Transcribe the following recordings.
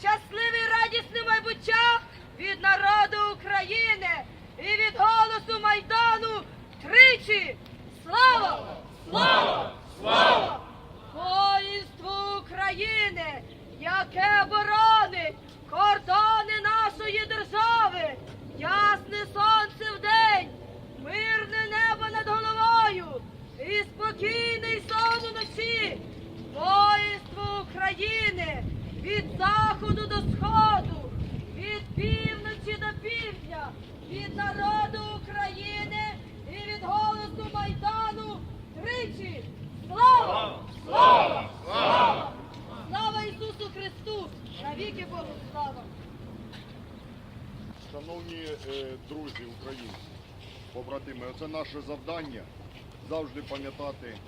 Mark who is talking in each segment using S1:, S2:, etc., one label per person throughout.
S1: щасливе і радісне майбуття від народу України і від голосу Майдану тричі. Слава! Слава! Слава! Воїнству України, яке боронить кордони нашої держави, ясне сонце вдень, мирне небо над головою і спокійний сон уночі. Заходу до сходу, від півночі до півдня, від народу України і від голосу Майдану тричі. Слава! Слава! Слава! Слава Ісусу Христу! Навіки Богу слава!
S2: Шановні е, друзі українці, побратими, це наше завдання завжди пам'ятати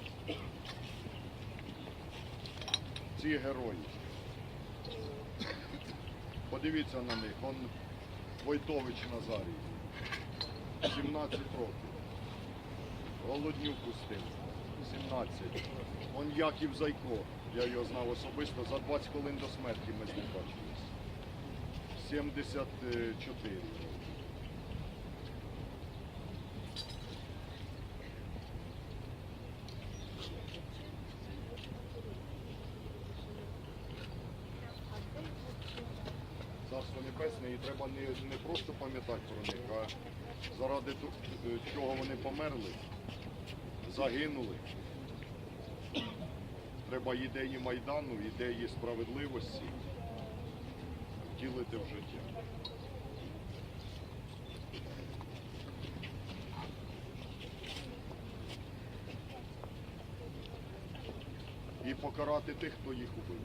S2: цих героїв. Подивіться на них, он Войтович Назарій, 17 років. Голодню пустив, 17. Он Яків Зайко, я його знав особисто, за 20 хвилин до смерті ми з ним бачились. 74 роки. Царство і треба не, не просто пам'ятати про них, а заради е, чого вони померли, загинули. Треба ідеї Майдану, ідеї справедливості втілити в життя. І покарати тих, хто їх убив.